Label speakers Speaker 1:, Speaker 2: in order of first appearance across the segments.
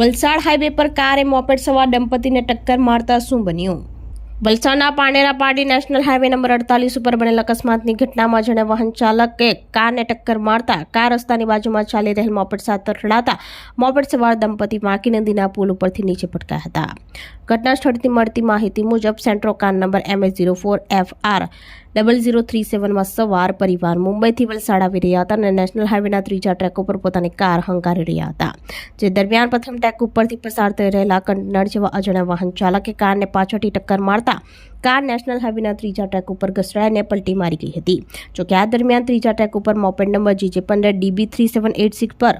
Speaker 1: Valsad highway પર કારે moped સવાર દંપતીને ટક્કર મારતા શું બન્યું? વલસાડના પાનેરા પાડી નેશનલ હાઈવે નંબર અડતાલીસ ઉપર બનેલ અકસ્માતની ઘટનામાં જણે વાહન ચાલકે કારને ટક્કર મારતા કાર રસ્તાની બાજુમાં ચાલી રહેલ મોપેડ સાથે અથડાતા મોપેડ સવાર દંપતી વાંકી નદીના પુલ ઉપરથી નીચે પટકાયા હતા. ઘટના સ્થળથી મળતી માહિતી મુજબ Santro car number MS zero four F R double zero three સેવનમાં સવાર પરિવાર મુંબઈથી વલસાડ આવી રહ્યા હતા અને નેશનલ હાઈવેના ત્રીજા ટ્રેક ઉપર પોતાની કાર હંકારી રહ્યા હતા. જે દરમિયાન પ્રથમ ટ્રેક ઉપરથી પસાર થઈ રહેલા કન્ટેનર જેવા અજાણ્યા વાહન ચાલકે કારને પાછળથી ટક્કર મારતા કાર નેશનલ હાઈવેના ત્રીજા ટ્રેક ઉપર ઘસડાઈને પલટી મારી ગઈ હતી. જોકે આ દરમિયાન ત્રીજા ટ્રેક ઉપર મોપેડ નંબર જીજે પંદર, DB three seven eight six પર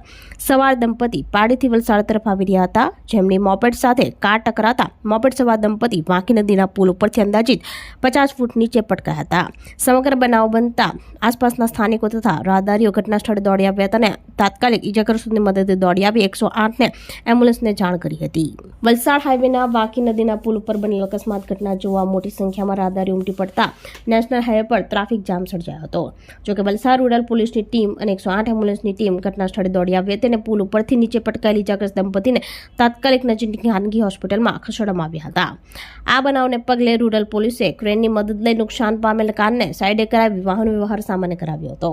Speaker 1: સવાર દંપતી પાડીથી વલસાડ તરફ આવી રહ્યા હતા. જેમની મોપેડ સાથે કાર ટકરાતા મોપેડ સવાર દંપતી વાંકી નદીના પુલ ઉપરથી અંદાજિત પચાસ ફૂટ નીચે પટકાયા હતા. સમગ્ર બનાવ બનતા આસપાસના સ્થાનિકો તથા રાહદારીઓ ઘટના સ્થળે દોડી આવ્યા હતા અને તાત્કાલિક ઇજાગ્રસ્તોની મદદે દોડી આવી એકસો આઠને એમ્બ્યુલન્સને જાણ કરી હતી. વલસાડ હાઈવેના વાંકી નદીના પુલ ઉપર બનેલ અકસ્માત ઘટના જોવા મોટી સંખ્યામાં રાહદારી ઉમટી પડતા નેશનલ હાઈવે પર ટ્રાફિક જામ સર્જાયો હતો. જોકે વલસાડ રૂરલ પોલીસની ટીમ અને એકસો આઠ એમ્બ્યુલન્સની ટીમ ઘટના સ્થળે દોડી આવી હતી અને પુલ ઉપરથી નીચે પટકાયેલી જાગ્રસ્ત દંપતીને તાત્કાલિક નજીકની ખાનગી હોસ્પિટલમાં ખસેડવામાં આવ્યા હતા. આ બનાવને પગલે રૂરલ પોલીસે ક્રેનની મદદ લઈ નુકસાન પામેલ કારને સાઈડે કરાવી વાહન વ્યવહાર સામાન્ય કરાવ્યો હતો.